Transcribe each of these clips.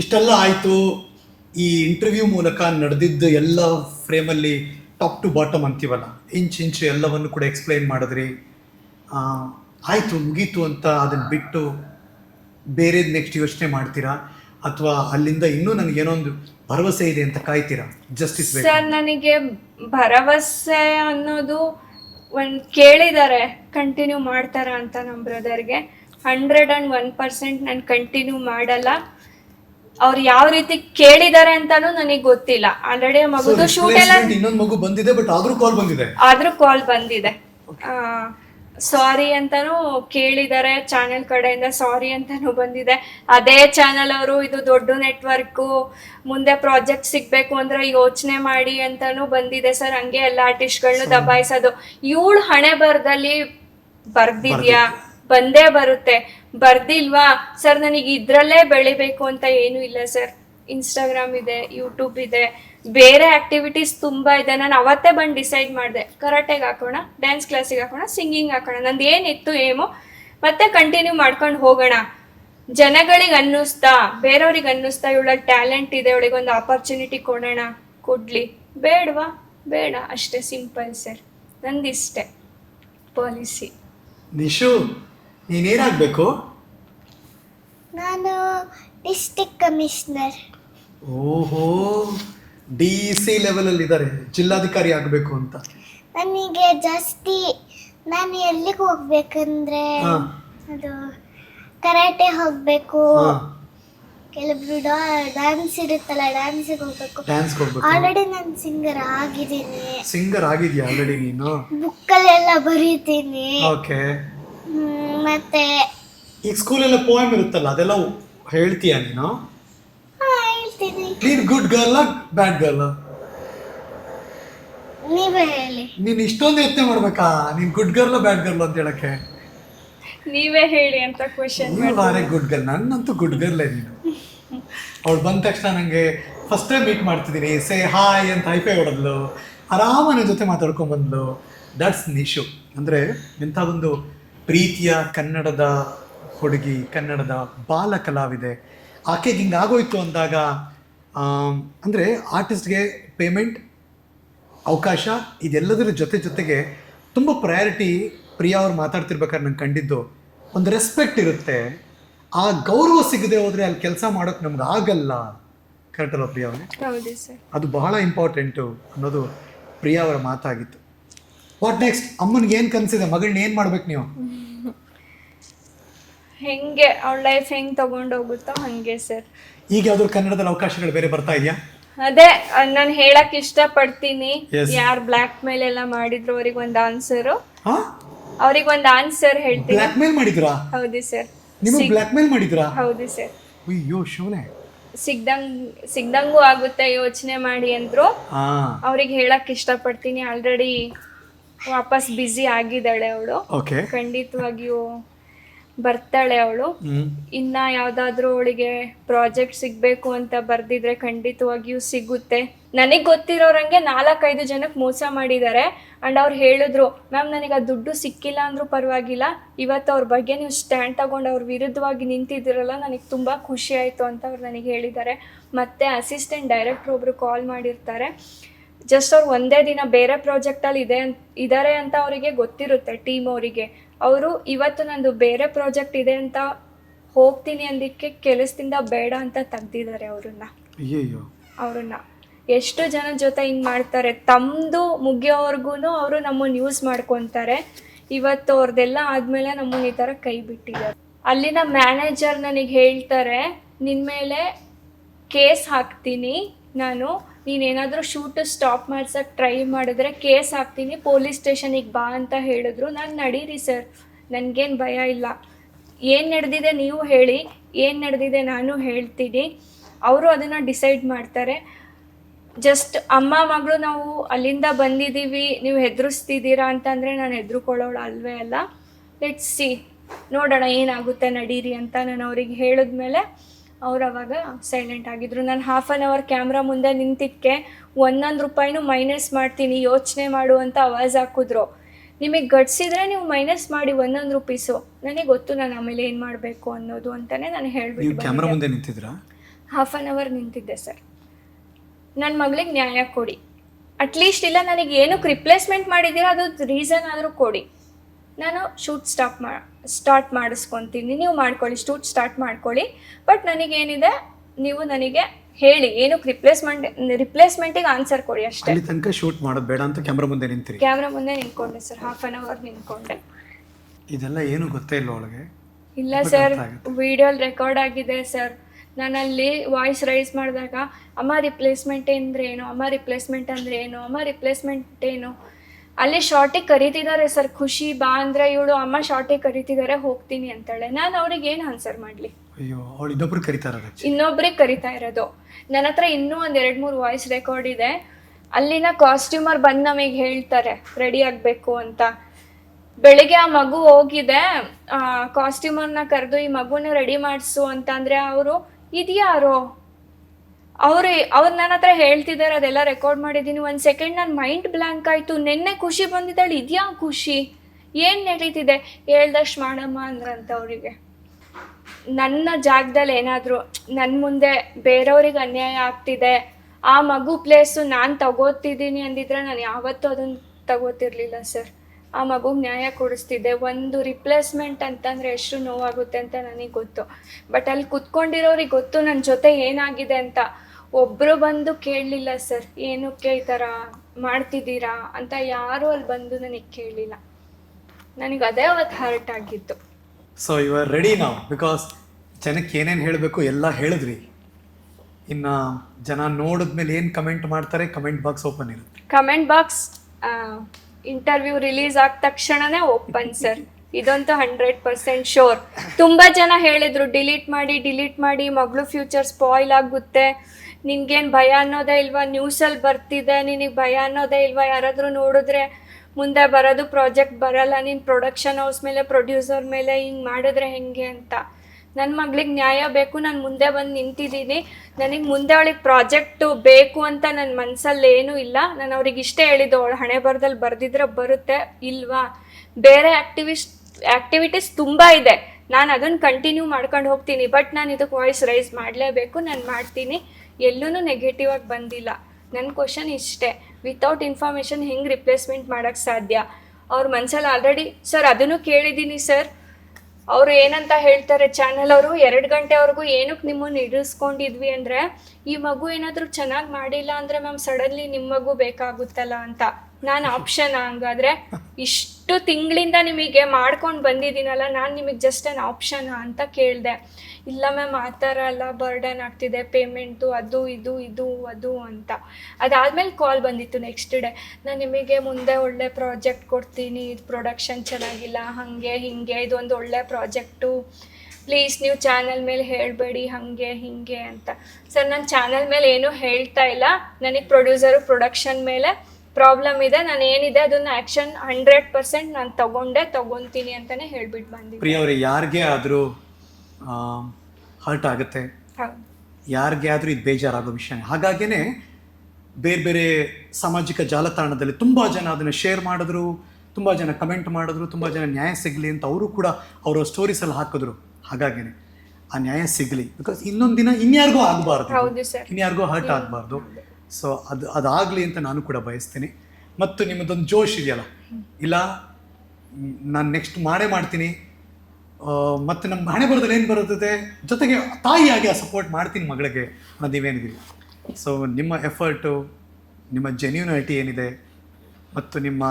ಇಷ್ಟೆಲ್ಲ ಆಯಿತು. ಈ ಇಂಟರ್ವ್ಯೂ ಮೂಲಕ ನಡೆದಿದ್ದು ಎಲ್ಲ ಫ್ರೇಮಲ್ಲಿ ಟಾಪ್ ಟು ಬಾಟಮ್ ಅಂತೀವಲ್ಲ ಇಂಚ್ ಇಂಚು ಎಲ್ಲವನ್ನು ಕೂಡ ಎಕ್ಸ್ಪ್ಲೈನ್ ಮಾಡಿದ್ರಿ. ಆಯಿತು, ಮುಗೀತು ಅಂತ ಅದನ್ನು ಬಿಟ್ಟು ಬೇರೆದು ನೆಕ್ಸ್ಟ್ ಯೋಚನೆ ಮಾಡ್ತೀರಾ? ಅಥವಾ ಅಲ್ಲಿಂದ ಇನ್ನೂ ಒಂದು ಭರವಸೆ ಇದೆ ಅಂತ ಕಾಯ್ತೀರಾ? ಜಸ್ಟಿಸ್ ಸರ್, ನನಗೆ ಭರವಸೆ ಅನ್ನೋದು ಒಂದು ಕೇಳಿದ್ದಾರೆ ಕಂಟಿನ್ಯೂ ಮಾಡ್ತಾರ ಅಂತ ನಮ್ಮ ಬ್ರದರ್ಗೆ ಹಂಡ್ರೆಡ್ ಆ್ಯಂಡ್ ಒನ್ ಪರ್ಸೆಂಟ್ ನಾನು ಕಂಟಿನ್ಯೂ ಮಾಡಲ್ಲ. ಅವ್ರು ಯಾವ ರೀತಿ ಕೇಳಿದ್ದಾರೆ ಅಂತಾನು ನನಗೆ ಗೊತ್ತಿಲ್ಲ. ಆಲ್ರೆಡಿ ಮಗುದು ಶೂಟ್ ಎಲ್ಲ ಇನ್ನೊಂದು ಮಗು ಬಂದಿದೆ ಬಟ್ ಆದ್ರೂ ಕಾಲ್ ಬಂದಿದೆ. ಆದ್ರೂ ಕಾಲ್ ಬಂದಿದೆ. ಸಾರಿ ಅಂತಾನು ಕೇಳಿದ್ದಾರೆ ಚಾನೆಲ್ ಕಡೆಯಿಂದ ಸಾರಿ ಅಂತಾನು ಬಂದಿದೆ. ಅದೇ ಚಾನೆಲ್ ಅವರು ಇದು ದೊಡ್ಡ ನೆಟ್ವರ್ಕು ಮುಂದೆ ಪ್ರಾಜೆಕ್ಟ್ ಸಿಗ್ಬೇಕು ಅಂದ್ರೆ ಯೋಚನೆ ಮಾಡಿ ಅಂತಾನು ಬಂದಿದೆ ಸರ್. ಹಂಗೆ ಎಲ್ಲ ಆರ್ಟಿಸ್ಟ್ಗಳನ್ನ ದಬಾಯಿಸೋದು. ಇವಳು ಹಣೆ ಬರದಲ್ಲಿ ಬರ್ದಿದ್ಯಾ ಬಂದೇ ಬರುತ್ತೆ. ಬರ್ದಿಲ್ವಾ? ಸರ್, ನನಗೆ ಇದ್ರಲ್ಲೇ ಬೆಳಿಬೇಕು ಅಂತ ಏನೂ ಇಲ್ಲ ಸರ್. ಇನ್ಸ್ಟಾಗ್ರಾಮ್ ಇದೆ ಯೂಟ್ಯೂಬ್ ಇದೆ, ಬೇರೆ ಆಕ್ಟಿವಿಟೀಸ್ ತುಂಬಾ ಇದೆ. ನಾನು ಅವತ್ತೇ ಬಂದು ಡಿಸೈಡ್ ಮಾಡಿದೆ. ಕರಾಟೆಗೆ ಹಾಕೋಣ ಡ್ಯಾನ್ಸ್ ಕ್ಲಾಸಿಗೆ ಹಾಕೋಣ ಸಿಂಗಿಂಗ್ ಹಾಕೋಣ. ನಂದು ಏನಿತ್ತು ಏಮೋ, ಮತ್ತೆ ಕಂಟಿನ್ಯೂ ಮಾಡ್ಕೊಂಡು ಹೋಗೋಣ. ಜನಗಳಿಗೆ ಅನ್ನಿಸ್ತಾ, ಬೇರೆಯವ್ರಿಗೆ ಅನ್ನಿಸ್ತಾ ಇವಳ ಟ್ಯಾಲೆಂಟ್ ಇದೆ ಇವಳಿಗೆ ಒಂದು ಆಪರ್ಚುನಿಟಿ ಕೊಡೋಣ, ಕೊಡ್ಲಿ. ಬೇಡವಾ? ಬೇಡ, ಅಷ್ಟೇ ಸಿಂಪಲ್ ಸರ್. ನಂದಿಷ್ಟೇ. ಪಾಲಿಸಿ ನಿಶು ನೀನೇನಾಗಬೇಕು ನಾನು ಡಿಸ್ಟಿಕ್ ಕಮಿಷನರ್ ಓಹೋ ಡಿ ಸಿ ಲೆವೆಲಲ್ಲಿ ಇದ್ದಾರೆ. ಜಿಲ್ಲಾಧಿಕಾರಿ ಆಗಬೇಕು ಅಂತ. ನನಗೆ ಜಾಸ್ತಿ ನಾನು ಎಲ್ಲಿಗೆ ಹೋಗ್ಬೇಕಂದ್ರೆ ಹಾ. ಅದು ಕರಾಟೆ ಹೋಗ್ಬೇಕು. ಹಾ. ಕೆಲವೊಬ್ರು ಡ್ಯಾನ್ಸ್ ಇರುತ್ತಲ್ಲ ಡ್ಯಾನ್ಸಿಗೆ ಹೋಗ್ಬೇಕು. ಡ್ಯಾನ್ಸ್ ಹೋಗ್ಬೇಕು. ಆಲ್ರೆಡಿ ನಾನು ಸಿಂಗರ್ ಆಗಿದ್ದೀನಿ. ಸಿಂಗರ್ ಆಗಿದ್ಯಾ ಆಲ್ರೆಡಿ ನೀನು? ಬುಕ್ಕಲ್ಲೆಲ್ಲ ಬರೀತೀನಿ. ಓಕೆ ಹ್ಮ್, ಮತ್ತೆ ಈಗ ಸ್ಕೂಲೆಲ್ಲ ಪೋಯಮ್ ಇರುತ್ತಲ್ಲ ಅದೆಲ್ಲ ಹೇಳ್ತೀಯ ನೀನು? ಹಾ ಹೇಳ್ತೀನಿ. ನೀನ್ ಗುಡ್ ಗರ್ಲ್ ಬ್ಯಾಡ್ ಗರ್ಲ್ ನೀವೇ ಹೇಳಿ. ನೀನ್ ಇಷ್ಟೊಂದು ಯೋಚನೆ ಮಾಡ್ಬೇಕಾ? ನೀನ್ ಗುಡ್ ಗರ್ಲ್ ಬ್ಯಾಡ್ ಗರ್ಲ್ ಅಂತ ಹೇಳಕ್ಕೆ? ನೀವೇ ಹೇಳಿ ಅಂತ ಕ್ವಶನ್ ನೀವು ಬಾರೆ ಗುಡ್ ಗರ್ಲ್ ನನ್ನಂತೂ ಗುಡ್ ಗರ್ಲೇ ನೀನು? ಅವಳು ಬಂದ ತಕ್ಷಣ ನನಗೆ ಫಸ್ಟ್ ಟೈಮ್ ಮೀಟ್ ಮಾಡ್ತಿದ್ದೀನಿ. ಸೇ ಹಾಯ್ ಅಂತ ಹೈಫೈ ಹೊಡೆದ್ಲು. ಆರಾಮ ನನ್ನ ಜೊತೆ ಮಾತಾಡ್ಕೊಂಡ್ ಬಂದ್ಲು. ದಟ್ಸ್ ನಿಶು ಅಂದರೆ ಇಂಥ ಒಂದು ಪ್ರೀತಿಯ ಕನ್ನಡದ ಹುಡುಗಿ ಕನ್ನಡದ ಬಾಲ ಕಲಾವಿದೆ ಆಕೆಗೆ ಹಿಂಗೆ ಆಗೋಯ್ತು ಅಂದಾಗ ಅಂದರೆ ಆರ್ಟಿಸ್ಟ್ಗೆ ಪೇಮೆಂಟ್ ಅವಕಾಶ ಇದೆಲ್ಲದರ ಜೊತೆ ಜೊತೆಗೆ ತುಂಬ ಪ್ರಯಾರಿಟಿ ಪ್ರಿಯಾ ಅವ್ರು ಮಾತಾಡ್ತಿರ್ಬೇಕಾದ್ರೆ ನಂಗೆ ಕಂಡಿದ್ದು. ಒಂದು ರೆಸ್ಪೆಕ್ಟ್ ಇರುತ್ತೆ. ಆ ಗೌರವ ಸಿಗದೆ ಹೋದರೆ ಅಲ್ಲಿ ಕೆಲಸ ಮಾಡೋಕ್ಕೆ ನಮ್ಗೆ ಆಗಲ್ಲ. ಕರೆಕ್ಟ್ ಅಲ್ಲ ಪ್ರಿಯಾ ಅವರೇ? ಹೌದು ಸರ್. ಅದು ಬಹಳ ಇಂಪಾರ್ಟೆಂಟು ಅನ್ನೋದು ಪ್ರಿಯಾ ಅವರ ಮಾತಾಗಿತ್ತು. ವಾಟ್ ನೆಕ್ಸ್ಟ್ ಅಮ್ಮನಿಗೆ ಏನು ಕನಸಿದೆ? ಮಗಳನ್ನ ಏನು ಮಾಡ್ಬೇಕು ನೀವು? ಹೆಂಗೆ ಅವಳ ಲೈಫ್ ಹೆಂಗ್ ತಗೊಂಡೋಗುತ್ತೋ ಹಂಗೆ ಸರ್ ಈಗ ಯಾವ್ದಾದ್ರು ಕನ್ನಡದಲ್ಲಿ ಅವಕಾಶಗಳು ಬೇರೆ ಬರ್ತಾ ಇದೆಯಾ? ಅದೇ ನಾನು ಹೇಳಕ್ ಇಷ್ಟ ಪಡ್ತೀನಿ ಯಾರು ಬ್ಲಾಕ್ ಮೇಲ್ ಎಲ್ಲ ಮಾಡಿದ್ರು ಅವ್ರಿಗೆ ಒಂದು ಆನ್ಸರ್ ಹಾಂ? ಅವ್ರಿಗೆ ಒಂದು ಆನ್ಸರ್ ಹೇಳ್ತೀನಿ. ಬ್ಲಾಕ್ ಮೇಲ್ ಮಾಡಿದ್ರಾ? ಹೌದು ಸರ್ ನಿಮಗೆ ಬ್ಲಾಕ್ ಮೇಲ್ ಮಾಡಿದ್ರಾ? ಹೌದು ಸರ್ ಅಯ್ಯೋ ಶಿವನೇ. ಸಿಗ್ದಂಗ್ ಸಿಗ್ದಂಗೂ ಆಗುತ್ತೆ ಯೋಚನೆ ಮಾಡಿ ಅಂದ್ರು. ಅವ್ರಿಗೆ ಹೇಳಕ್ ಇಷ್ಟಪಡ್ತೀನಿ. ಆಲ್ರೆಡಿ ವಾಪಸ್ ಬ್ಯುಸಿ ಆಗಿದ್ದಾಳೆ ಅವಳು. ಓಕೆ ಖಂಡಿತವಾಗಿಯೂ ಬರ್ತಾಳೆ ಅವಳು. ಇನ್ನ ಯಾವ್ದಾದ್ರು ಅವಳಿಗೆ ಪ್ರಾಜೆಕ್ಟ್ ಸಿಗ್ಬೇಕು ಅಂತ ಬರ್ದಿದ್ರೆ ಖಂಡಿತವಾಗಿಯೂ ಸಿಗುತ್ತೆ. ನನಗೆ ಗೊತ್ತಿರೋರಂಗೆ ನಾಲ್ಕೈದು ಜನಕ್ಕೆ ಮೋಸ ಮಾಡಿದ್ದಾರೆ. ಅಂಡ್ ಅವ್ರು ಹೇಳಿದ್ರು ಮ್ಯಾಮ್ ನನಗೆ ಆ ದುಡ್ಡು ಸಿಕ್ಕಿಲ್ಲ ಅಂದ್ರೂ ಪರವಾಗಿಲ್ಲ. ಇವತ್ತು ಅವ್ರ ಬಗ್ಗೆ ನೀವು ಸ್ಟ್ಯಾಂಡ್ ತಗೊಂಡು ಅವ್ರ ವಿರುದ್ಧವಾಗಿ ನಿಂತಿದ್ದೀರಲ್ಲ ನನಗೆ ತುಂಬ ಖುಷಿ ಆಯಿತು ಅಂತ ಅವ್ರು ನನಗೆ ಹೇಳಿದ್ದಾರೆ. ಮತ್ತೆ ಅಸಿಸ್ಟೆಂಟ್ ಡೈರೆಕ್ಟ್ರ್ ಒಬ್ಬರು ಕಾಲ್ ಮಾಡಿರ್ತಾರೆ. ಜಸ್ಟ್ ಅವ್ರು ಒಂದೇ ದಿನ ಬೇರೆ ಪ್ರಾಜೆಕ್ಟಲ್ಲಿ ಇದೆ ಅಂತ ಇದ್ದಾರೆ ಅಂತ ಅವರಿಗೆ ಗೊತ್ತಿರುತ್ತೆ ಟೀಮ್ ಅವರಿಗೆ. ಅವರು ಇವತ್ತು ನಂದು ಬೇರೆ ಪ್ರಾಜೆಕ್ಟ್ ಇದೆ ಅಂತ ಹೋಗ್ತೀನಿ ಅಂದಿಕ್ಕೆ ಕೆಲಸದಿಂದ ಬೇಡ ಅಂತ ತೆಗ್ದಿದ್ದಾರೆ ಅವ್ರನ್ನ. ಅವ್ರನ್ನ. ಎಷ್ಟು ಜನ ಜೊತೆ ಹಿಂಗೆ ಮಾಡ್ತಾರೆ ತಮ್ಮದು ಮುಗಿಯೋವರೆಗೂ ಅವರು ನಮ್ಮನ್ನು ಯೂಸ್ ಮಾಡ್ಕೊತಾರೆ. ಇವತ್ತು ಅವ್ರದ್ದೆಲ್ಲ ಆದಮೇಲೆ ನಮ್ಮನ್ನ ಈ ಥರ ಕೈ ಬಿಟ್ಟಿದ್ದಾರೆ. ಅಲ್ಲಿನ ಮ್ಯಾನೇಜರ್ ನನಗೆ ಹೇಳ್ತಾರೆ ನಿನ್ನ ಮೇಲೆ ಕೇಸ್ ಹಾಕ್ತೀನಿ ನಾನು ನೀನೇನಾದರೂ ಶೂಟ್ ಸ್ಟಾಪ್ ಮಾಡ್ಸೋಕ್ಕೆ ಟ್ರೈ ಮಾಡಿದ್ರೆ ಕೇಸ್ ಹಾಕ್ತೀನಿ ಪೊಲೀಸ್ ಸ್ಟೇಷನಿಗೆ ಬಾ ಅಂತ ಹೇಳಿದ್ರು. ನಾನು ನಡೀರಿ ಸರ್ ನನಗೇನು ಭಯ ಇಲ್ಲ. ಏನು ನಡೆದಿದೆ ನೀವು ಹೇಳಿ, ಏನು ನಡೆದಿದೆ ನಾನು ಹೇಳ್ತೀನಿ. ಅವರು ಅದನ್ನು ಡಿಸೈಡ್ ಮಾಡ್ತಾರೆ. ಜಸ್ಟ್ ಅಮ್ಮ, ಮಗಳು ನಾವು ಅಲ್ಲಿಂದ ಬಂದಿದ್ದೀವಿ ನೀವು ಹೆದರಿಸ್ತಿದ್ದೀರಾ ಅಂತಂದರೆ ನಾನು ಹೆದರ್ಕೊಳ್ಳೋಳು ಅಲ್ವೇ ಅಲ್ಲ. ಲೆಟ್ಸ್ ಸಿ ನೋಡೋಣ ಏನಾಗುತ್ತೆ, ನಡೀರಿ ಅಂತ ನಾನು ಅವ್ರಿಗೆ ಹೇಳಿದ್ಮೇಲೆ ಅವ್ರು ಅವಾಗ ಸೈಲೆಂಟ್ ಆಗಿದ್ರು. ನಾನು ಹಾಫ್ ಆನ್ ಅವರ್ ಕ್ಯಾಮ್ರಾ ಮುಂದೆ ನಿಂತಿದ್ದಕ್ಕೆ ಒಂದೊಂದು ರೂಪಾಯಿನೂ ಮೈನಸ್ ಮಾಡ್ತೀನಿ ಯೋಚನೆ ಮಾಡು ಅಂತ ಅವಾಜ್ ಹಾಕಿದ್ರು. ನಿಮಗೆ ಗಟ್ಸಿದ್ರೆ ನೀವು ಮೈನಸ್ ಮಾಡಿ ಒಂದೊಂದು ರುಪೀಸು ನನಗೆ ಗೊತ್ತು ನಾನು ಆಮೇಲೆ ಏನು ಮಾಡಬೇಕು ಅನ್ನೋದು ಅಂತಲೇ ನಾನು ಹೇಳ್ಬಿಟ್ಟು ಕ್ಯಾಮ್ರಾ ಮುಂದೆ ನಿಂತಿದ್ರಾ? ಹಾಫ್ ಆನ್ ಅವರ್ ನಿಂತಿದ್ದೆ ಸರ್ ನನ್ನ ಮಗಳಿಗೆ ನ್ಯಾಯ ಕೊಡಿ. ಅಟ್ಲೀಸ್ಟ್ ಇಲ್ಲ ನನಗೆ ಏನಕ್ಕೆ ರಿಪ್ಲೇಸ್ಮೆಂಟ್ ಮಾಡಿದ್ದೀರಾ ಅದು ರೀಸನ್ ಆದರೂ ಕೊಡಿ. ನಾನು ಶೂಟ್ ಸ್ಟಾಪ್ ಮಾ ಸ್ಟಾರ್ಟ್ ಮಾಡಿಸ್ಕೊತೀನಿ. ನೀವು ಮಾಡ್ಕೊಳ್ಳಿ ಶೂಟ್ ಸ್ಟಾರ್ಟ್ ಮಾಡ್ಕೊಳ್ಳಿ. ಬಟ್ ನನಗೇನಿದೆ ನೀವು ನನಗೆ ಹೇಳಿ. ಏನಕ್ಕೆ ರಿಪ್ಲೇಸ್ಮೆಂಟ್ ರಿಪ್ಲೇಸ್ಮೆಂಟಿಗೆ ಆನ್ಸರ್ ಕೊಡಿ ಅಷ್ಟೇ. ಅಲ್ಲಿ ತನಕ ಶೂಟ್ ಮಾಡೋದು ಬೇಡ ಅಂತ ಕ್ಯಾಮ್ರಾ ಮುಂದೆ ನಿಂತಿರಿ. ಕ್ಯಾಮ್ರಾ ಮುಂದೆ ನಿಂತ್ಕೊಂಡೆ ಸರ್ ಹಾಫ್ ಆನ್ ಅವರ್ ನಿಂತ್ಕೊಂಡೆ. ಇದೆಲ್ಲ ಏನು ಗೊತ್ತೇ ಇಲ್ಲ ಒಳಗೆ ಇಲ್ಲ ಸರ್ ವಿಡಿಯೋ ವಿಡಿಯೋಲ್ ರೆಕಾರ್ಡ್ ಆಗಿದೆ ಸರ್ ನಾನಲ್ಲಿ ವಾಯ್ಸ್ ರೈಸ್ ಮಾಡಿದಾಗ ಅಮ್ಮ ರಿಪ್ಲೇಸ್ಮೆಂಟ್ ಅಂದ್ರೆ ಏನು? ಅಮ್ಮ ರಿಪ್ಲೇಸ್ಮೆಂಟ್ ಅಂದ್ರೆ ಏನು? ಅಮ್ಮ ರಿಪ್ಲೇಸ್ಮೆಂಟ್ ಏನು? ಅಲ್ಲಿ ಶಾರ್ಟಿಗೆ ಕರೀತಿದ್ದಾರೆ ಸರ್ ಖುಷಿ ಬಾ ಅಂದ್ರೆ ಇವಳು ಅಮ್ಮ ಶಾರ್ಟಿಗೆ ಕರೀತಿದ್ದಾರೆ ಹೋಗ್ತೀನಿ ಅಂತಾಳೆ. ನಾನು ಅವ್ರಿಗೆ ಏನು ಆನ್ಸರ್ ಮಾಡಲಿ? ಅಯ್ಯೋ ಅವಳು ಇನ್ನೊಬ್ರು ಕರೀತಾರ ಇನ್ನೊಬ್ರಿಗೆ ಕರಿತಾ ಇರೋದು. ನನ್ನ ಹತ್ರ ಇನ್ನೂ ಒಂದು ಎರಡು ಮೂರು ವಾಯ್ಸ್ ರೆಕಾರ್ಡ್ ಇದೆ. ಅಲ್ಲಿನ ಕಾಸ್ಟ್ಯೂಮರ್ ಬಂದು ನಮಗೆ ಹೇಳ್ತಾರೆ ರೆಡಿ ಆಗಬೇಕು ಅಂತ. ಬೆಳಿಗ್ಗೆ ಆ ಮಗು ಹೋಗಿದೆ ಕಾಸ್ಟ್ಯೂಮರ್ನ ಕರೆದು ಈ ಮಗುನ ರೆಡಿ ಮಾಡಿಸು ಅಂತಂದ್ರೆ ಅವರು ಇದ್ಯಾರೋ? ಅವ್ರು ಅವ್ರು ನನ್ನ ಹತ್ರ ಹೇಳ್ತಿದ್ದಾರೆ ಅದೆಲ್ಲ ರೆಕಾರ್ಡ್ ಮಾಡಿದ್ದೀನಿ ಒಂದು ಸೆಕೆಂಡ್ ನನ್ನ ಮೈಂಡ್ ಬ್ಲ್ಯಾಂಕ್ ಆಯಿತು. ನಿನ್ನೆ ಖುಷಿ ಬಂದಿದ್ದಾಳೆ, ಇದ್ಯಾ ಖುಷಿ? ಏನು ನಡೀತಿದೆ? ಹೇಳ್ದಷ್ಟು ಮಾಡಮ್ಮ ಅಂದ್ರಂತ ಅವರಿಗೆ. ನನ್ನ ಜಾಗದಲ್ಲಿ ಏನಾದರೂ ನನ್ನ ಮುಂದೆ ಬೇರೆಯವ್ರಿಗೆ ಅನ್ಯಾಯ ಆಗ್ತಿದೆ, ಆ ಮಗು ಪ್ಲೇಸು ನಾನು ತಗೋತಿದ್ದೀನಿ ಅಂದಿದ್ರೆ ನಾನು ಯಾವತ್ತೂ ಅದನ್ನು ತಗೋತಿರ್ಲಿಲ್ಲ ಸರ್ ಆ ಮಗುಗೆ ನ್ಯಾಯ ಕೊಡಿಸ್ತಿದ್ದೆ. ಒಂದು ರಿಪ್ಲೇಸ್ಮೆಂಟ್ ಅಂತಂದರೆ ಎಷ್ಟು ನೋವಾಗುತ್ತೆ ಅಂತ ನನಗೆ ಗೊತ್ತು. ಬಟ್ ಅಲ್ಲಿ ಕುತ್ಕೊಂಡಿರೋರಿಗೆ ಗೊತ್ತು ನನ್ನ ಜೊತೆ ಏನಾಗಿದೆ ಅಂತ. ಒಬ್ಬರು ಬಂದು ಕೇಳಲಿಲ್ಲ ಸರ್. ಏನಕ್ಕೆ ಈ ಥರ ಮಾಡ್ತಿದ್ದೀರಾ? ಅಂತ ಯಾರೂ ಅಲ್ಲಿ ಬಂದು ನನಗೆ ಕೇಳಲಿಲ್ಲ. ನನಗೆ ಅದೇ ಅವತ್ತು ಹರ್ಟ್ ಆಗಿತ್ತು. ಸೊ ಯು ಆರ್ ರೆಡಿ ನಾವು ಬಿಕಾಸ್ ಜನಕ್ಕೆ ಏನೇನು ಹೇಳಬೇಕು ಎಲ್ಲ ಹೇಳಿದ್ರಿ. ಇನ್ನು ಜನ ನೋಡಿದ್ಮೇಲೆ ಏನು ಕಮೆಂಟ್ ಮಾಡ್ತಾರೆ ಕಮೆಂಟ್ ಬಾಕ್ಸ್ ಓಪನ್ ಇರುತ್ತೆ. ಕಮೆಂಟ್ ಬಾಕ್ಸ್ ಇಂಟರ್ವ್ಯೂ ರಿಲೀಸ್ ಆದ ತಕ್ಷಣನೇ ಓಪನ್ ಸರ್ ಇದಂತೂ ಹಂಡ್ರೆಡ್ ಪರ್ಸೆಂಟ್ ಶೋರ್ ತುಂಬ ಜನ ಹೇಳಿದ್ರು ಡಿಲೀಟ್ ಮಾಡಿ ಡಿಲೀಟ್ ಮಾಡಿ ಮಗಳು ಫ್ಯೂಚರ್ ಸ್ಪಾಯ್ಲ್ ಆಗುತ್ತೆ. ನಿನ್ಗೇನು ಭಯ ಅನ್ನೋದೇ ಇಲ್ವಾ? ನ್ಯೂಸಲ್ಲಿ ಬರ್ತಿದೆ, ನಿನಗೆ ಭಯ ಅನ್ನೋದೇ ಇಲ್ವಾ? ಯಾರಾದರೂ ನೋಡಿದ್ರೆ ಮುಂದೆ ಬರೋದು ಪ್ರಾಜೆಕ್ಟ್ ಬರಲ್ಲ. ನೀನು ಪ್ರೊಡಕ್ಷನ್ ಹೌಸ್ ಮೇಲೆ ಪ್ರೊಡ್ಯೂಸರ್ ಮೇಲೆ ಹಿಂಗೆ ಮಾಡಿದ್ರೆ ಹೆಂಗೆ ಅಂತ. ನನ್ನ ಮಗಳಿಗೆ ನ್ಯಾಯ ಬೇಕು, ನಾನು ಮುಂದೆ ಬಂದು ನಿಂತಿದ್ದೀನಿ. ನನಗೆ ಮುಂದೆ ಅವಳಿಗೆ ಪ್ರಾಜೆಕ್ಟು ಬೇಕು ಅಂತ ನನ್ನ ಮನಸ್ಸಲ್ಲಿ ಏನೂ ಇಲ್ಲ. ನಾನು ಅವ್ರಿಗೆ ಇಷ್ಟೇ ಹೇಳಿದ್ದು, ಅವಳು ಹಣೆ ಬರದಲ್ಲಿ ಬರೆದಿದ್ರೆ ಬರುತ್ತೆ ಇಲ್ವಾ? ಬೇರೆ ಆ್ಯಕ್ಟಿವಿಸ್ ಆ್ಯಕ್ಟಿವಿಟೀಸ್ ತುಂಬ ಇದೆ. ನಾನು ಅದನ್ನು ಕಂಟಿನ್ಯೂ ಮಾಡ್ಕೊಂಡು ಹೋಗ್ತೀನಿ. ಬಟ್ ನಾನು ಇದಕ್ಕೆ ವಾಯ್ಸ್ ರೈಸ್ ಮಾಡಲೇಬೇಕು, ನಾನು ಮಾಡ್ತೀನಿ. ಎಲ್ಲೂ ನೆಗೆಟಿವ್ ಆಗಿ ಬಂದಿಲ್ಲ. ನನ್ನ ಕ್ವಶನ್ ಇಷ್ಟೇ. ವಿತೌಟ್ ಇನ್ಫಾರ್ಮೇಷನ್ ಹೆಂಗೆ ರಿಪ್ಲೇಸ್ಮೆಂಟ್ ಮಾಡೋಕ್ಕೆ ಸಾಧ್ಯ? ಅವ್ರ ಮನ್ಸಲ್ಲಿ ಆಲ್ರೆಡಿ ಸರ್, ಅದನ್ನು ಕೇಳಿದ್ದೀನಿ, ಸರ್. ಅವರು ಏನಂತ ಹೇಳ್ತಾರೆ, ಚಾನಲ್ ಅವರು, ಎರಡು ಗಂಟೆವರೆಗೂ ಏನಕ್ಕೆ ನಿಮ್ಮನ್ನು ಇಡಿಸ್ಕೊಂಡಿದ್ವಿ ಅಂದರೆ, ಈ ಮಗು ಏನಾದರೂ ಚೆನ್ನಾಗಿ ಮಾಡಿಲ್ಲ ಅಂದರೆ ಮ್ಯಾಮ್, ಸಡನ್ಲಿ ನಿಮ್ಮ ಮಗು ಬೇಕಾಗುತ್ತಲ್ಲ ಅಂತ. ನಾನು ಆಪ್ಷನ್ ಹಂಗಾದ್ರೆ, ಇಷ್ಟು ತಿಂಗಳಿಂದ ನಿಮಗೆ ಮಾಡ್ಕೊಂಡು ಬಂದಿದ್ದೀನಲ್ಲ, ನಾನು ನಿಮಗೆ ಜಸ್ಟ್ ಅನ್ ಆಪ್ಷನ್ ಅಂತ ಕೇಳಿದೆ. ಇಲ್ಲ ಮ್ಯಾಮ್ ಆ ಥರ ಎಲ್ಲ ಬರ್ಡನ್ ಆಗ್ತಿದೆ. ಪೇಮೆಂಟು ಅದು ಇದು ಇದು, ಅದು ಅಂತ. ಅದಾದಮೇಲೆ ಕಾಲ್ ಬಂದಿತ್ತು ನೆಕ್ಸ್ಟ್ ಡೇ ನಾನು ನಿಮಗೆ ಮುಂದೆ ಒಳ್ಳೆ ಪ್ರಾಜೆಕ್ಟ್ ಕೊಡ್ತೀನಿ. ಇದು ಪ್ರೊಡಕ್ಷನ್ ಚೆನ್ನಾಗಿಲ್ಲ, ಹಾಗೆ, ಹೀಗೆ, ಇದೊಂದು ಒಳ್ಳೆ ಪ್ರಾಜೆಕ್ಟು ಪ್ಲೀಸ್ ನೀವು ಚಾನಲ್ ಮೇಲೆ ಹೇಳಬೇಡಿ, ಹಾಗೆ, ಹೀಗೆ ಅಂತ. ಸರ್ ನಾನು ಚಾನಲ್ ಮೇಲೆ ಏನೂ ಹೇಳ್ತಾ ಇಲ್ಲ. ನನಗೆ ಪ್ರೊಡ್ಯೂಸರು ಪ್ರೊಡಕ್ಷನ್ ಮೇಲೆ ಪ್ರಾಬ್ಲಮ್ ಇದೆ. ನಾನು ಏನಿದೆ ಅದನ್ನ ಆಕ್ಷನ್ ಹಂಡ್ರೆಡ್ ಪರ್ಸೆಂಟ್ ನಾನು ತಗೊಂಡೆ, ತಗೊಂತೀನಿ ಅಂತಾನೆ ಹೇಳ್ಬಿಟ್ಟು ಬಂದಿದ್ದೆ. ಪ್ರಿಯ ಯಾರಿಗೆ ಆದರೂ ಹರ್ಟ್ ಆಗುತ್ತೆ. ಯಾರಿಗೆ ಆದರೂ ಇದು ಬೇಜಾರಾಗೋ ವಿಷಯ. ಹಾಗಾಗಿನೇ ಬೇರೆ ಬೇರೆ ಸಾಮಾಜಿಕ ಜಾಲತಾಣದಲ್ಲಿ ತುಂಬ ಜನ ಅದನ್ನು ಶೇರ್ ಮಾಡಿದ್ರು ತುಂಬ ಜನ ಕಮೆಂಟ್ ಮಾಡಿದ್ರು ತುಂಬ ಜನ ನ್ಯಾಯ ಸಿಗಲಿ ಅಂತ ಅವರು ಕೂಡ ಅವರ ಸ್ಟೋರೀಸಲ್ಲಿ ಹಾಕಿದ್ರು. ಹಾಗಾಗಿನೇ ಆ ನ್ಯಾಯ ಸಿಗಲಿ. ಬಿಕಾಸ್ ಇನ್ನೊಂದು ದಿನ ಇನ್ಯಾರಿಗೂ ಆಗಬಾರ್ದು ಇನ್ಯಾರಿಗೂ ಹರ್ಟ್ ಆಗಬಾರ್ದು. ಸೊ ಅದು ಅದಾಗಲಿ ಅಂತ ನಾನು ಕೂಡ ಬಯಸ್ತೀನಿ. ಮತ್ತು ನಿಮ್ಮದೊಂದು ಜೋಶ್ ಇದೆಯಲ್ಲ? ಇಲ್ಲ ನಾನು ನೆಕ್ಸ್ಟ್ ಮಾಡೇ ಮಾಡ್ತೀನಿ. ಮತ್ತು ನಮ್ಮ ಹಣೆ ಬರೋದಲ್ಲಿ ಏನು ಬರುತ್ತದೆ? ಜೊತೆಗೆ ತಾಯಿಯಾಗಿ ಆ ಸಪೋರ್ಟ್ ಮಾಡ್ತೀನಿ ಮಗಳಿಗೆ. ಅನ್ನೋದು ನೀವೇನಿದ್ದೀರಿ? ಸೊ ನಿಮ್ಮ ಎಫರ್ಟು ನಿಮ್ಮ ಜೆನ್ಯೂನಿಟಿ ಏನಿದೆ? ಮತ್ತು ನಿಮ್ಮ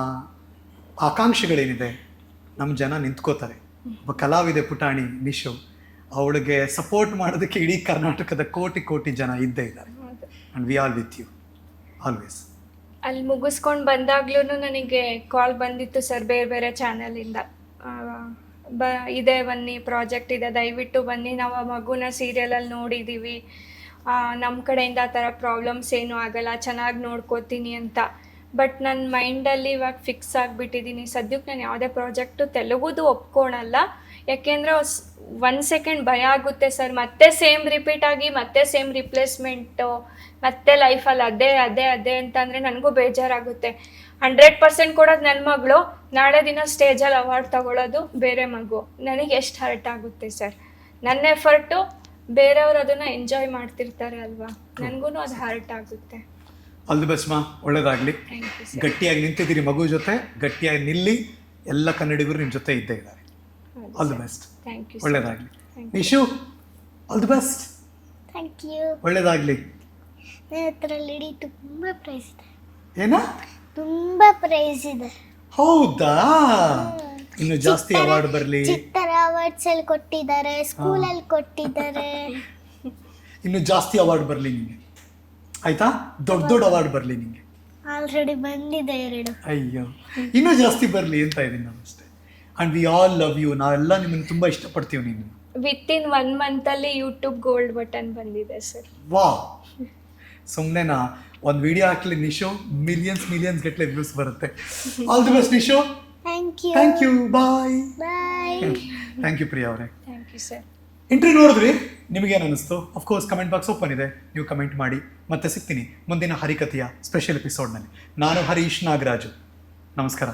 ಆಕಾಂಕ್ಷೆಗಳೇನಿದೆ? ನಮ್ಮ ಜನ ನಿಂತ್ಕೋತಾರೆ. ಒಬ್ಬ ಕಲಾವಿದೆ ಪುಟಾಣಿ, ನಿಶು, ಅವಳಿಗೆ ಸಪೋರ್ಟ್ ಮಾಡೋದಕ್ಕೆ ಇಡೀ ಕರ್ನಾಟಕದ ಕೋಟಿ ಕೋಟಿ ಜನ ಇದ್ದೇ ಇದ್ದಾರೆ. And we all with you always ಅಲ್ಲಿ ಮುಗಿಸ್ಕೊಂಡು ಬಂದಾಗ್ಲೂ ನನಗೆ ಕಾಲ್ ಬಂದಿತ್ತು ಸರ್ ಬೇರೆ ಬೇರೆ ಚಾನಲಿಂದ ಬ, ಇದೆ ಬನ್ನಿ, ಪ್ರಾಜೆಕ್ಟ್ ಇದೆ, ದಯವಿಟ್ಟು ಬನ್ನಿ. ನಾವು ಆ ಮಗುನ ಸೀರಿಯಲಲ್ಲಿ ನೋಡಿದ್ದೀವಿ ನಮ್ಮ ಕಡೆಯಿಂದ ಆ ಥರ ಪ್ರಾಬ್ಲಮ್ಸ್ ಏನೂ ಆಗಲ್ಲ, ಚೆನ್ನಾಗಿ ನೋಡ್ಕೋತೀನಿ ಅಂತ. ಬಟ್ ನನ್ನ ಮೈಂಡಲ್ಲಿ ಇವಾಗ ಫಿಕ್ಸ್ ಆಗಿಬಿಟ್ಟಿದ್ದೀನಿ ಸದ್ಯಕ್ಕೆ ನಾನು ಯಾವುದೇ ಪ್ರಾಜೆಕ್ಟು ತೆಲುಗುದು ಒಪ್ಕೊಳಲ್ಲ. ಯಾಕೆಂದರೆ ಒನ್ ಸೆಕೆಂಡ್ ಭಯ ಆಗುತ್ತೆ ಸರ್. ಮತ್ತೆ ಸೇಮ್ ರಿಪೀಟ್ ಆಗಿ, ಮತ್ತೆ ಸೇಮ್ ರಿಪ್ಲೇಸ್ಮೆಂಟು ಮತ್ತೆ ಲೈಫಲ್ಲಿ ಅದೇ ಅದೇ ಅದೇ ಅಂತಂದರೆ ನನಗೂ ಬೇಜಾರಾಗುತ್ತೆ. ಹಂಡ್ರೆಡ್ ಪರ್ಸೆಂಟ್ ಕೊಡೋದು ನನ್ನ ಮಗಳು ನಾಳೆ ದಿನ ಸ್ಟೇಜಲ್ಲಿ ಅವಾರ್ಡ್ ತಗೊಳ್ಳೋದು ಬೇರೆ ಮಗು. ನನಗೆ ಎಷ್ಟು ಹರ್ಟ್ ಆಗುತ್ತೆ ಸರ್. ನನ್ನ ಎಫರ್ಟು ಬೇರೆಯವರು ಅದನ್ನ ಎಂಜಾಯ್ ಮಾಡ್ತಿರ್ತಾರೆ ಅಲ್ವಾ? ನನಗೂ ಅದು ಹರ್ಟ್ ಆಗುತ್ತೆ. ಆಲ್ ದಿ ಬೆಸ್ಟ್ ಮಾ. ಒಳ್ಳೇದಾಗ್ಲಿ. ಥ್ಯಾಂಕ್ ಯು ಸರ್ ಗಟ್ಟಿಯಾಗಿ ನಿಂತಿದ್ದೀರಿ ಮಗು ಜೊತೆ. ಗಟ್ಟಿಯಾಗಿ ನಿಲ್ಲಿ. ಎಲ್ಲ ಕನ್ನಡಿಗರು ನಿಮ್ಮ ಜೊತೆ ಇದ್ದೇ ಇದ್ದಾರೆ all the best thank you ಒಳ್ಳೇದಾಗ್ಲಿ. Nishu all the best thank you ಒಳ್ಳೇದಾಗ್ಲಿ. ನನ್ನ ಹತ್ರ ಲಿಡಿ ತುಂಬ ಪ್ರೈಸ್ ಇದೆ ಏನ? ತುಂಬ ಪ್ರೈಸ್ ಇದೆ. ಹೌದಾ? ಇನ್ನು ಜಾಸ್ತಿ ಅವಾರ್ಡ್ ಬರಲಿ? ಚಿತ್ತರ ಅವಾರ್ಡ್ಸ್ ಅಲ್ಲಿ ಕೊಟ್ಟಿದ್ದಾರೆ ಸ್ಕೂಲ್ ಅಲ್ಲಿ ಕೊಟ್ಟಿದ್ದಾರೆ. ಇನ್ನು ಜಾಸ್ತಿ ಅವಾರ್ಡ್ ಬರಲಿ ನಿಮಗೆ ಆಯ್ತಾ? ದೊಡ್ಡ ದೊಡ್ಡ ಅವಾರ್ಡ್ ಬರಲಿ ನಿಮಗೆ ಆಲ್ರೆಡಿ ಬಂದಿದೆ ಎರಡು. ಅಯ್ಯೋ. ಇನ್ನೂ ಜಾಸ್ತಿ ಬರಲಿ ಅಂತ ಇದೀನಿ ನಾನು ಅಷ್ಟೇ. And we all love you ನಾವೆಲ್ಲ ನಿಮ್ಮನ್ನು ತುಂಬಾ ಇಷ್ಟಪಡ್ತೀವಿ ನೀನು ವಿತ್ ಇನ್ ಒನ್ ಅಲ್ಲಿ ಯೂಟ್ಯೂಬ್ ಗೋಲ್ಡ್ ಬಟನ್ ಬಂದಿದೆ ಸರ್ ವಾ ಸುಮ್ಮನೆನಾ ಒಂದು ವಿಡಿಯೋ ಹಾಕ್ಲಿ ನಿಶೋ. ಮಿಲಿಯನ್ಸ್ ಮಿಲಿಯನ್ಸ್ ಗಟ್ಟಲೆ ವ್ಯೂಸ್ ಬರುತ್ತೆ. All the best Nisho. Thank you thank you bye bye thank you Priya ಅವರೇ. ಥ್ಯಾಂಕ್ ಯು ಸರ್ ಇಂಟ್ರಿ ನೋಡಿದ್ರಿ? ನಿಮಗೇನು ಅನಿಸ್ತು? ಅಫ್ಕೋರ್ಸ್ ಕಮೆಂಟ್ ಬಾಕ್ಸ್ ಓಪನ್ ಇದೆ. ನೀವು ಕಮೆಂಟ್ ಮಾಡಿ. ಮತ್ತೆ ಸಿಗ್ತೀನಿ. ಮುಂದಿನ ಹರಿಕಥೆಯ ಸ್ಪೆಷಲ್ ಎಪಿಸೋಡ್ನಲ್ಲಿ ನಾನು ಹರೀಶ್ ನಾಗರಾಜು. ನಮಸ್ಕಾರ.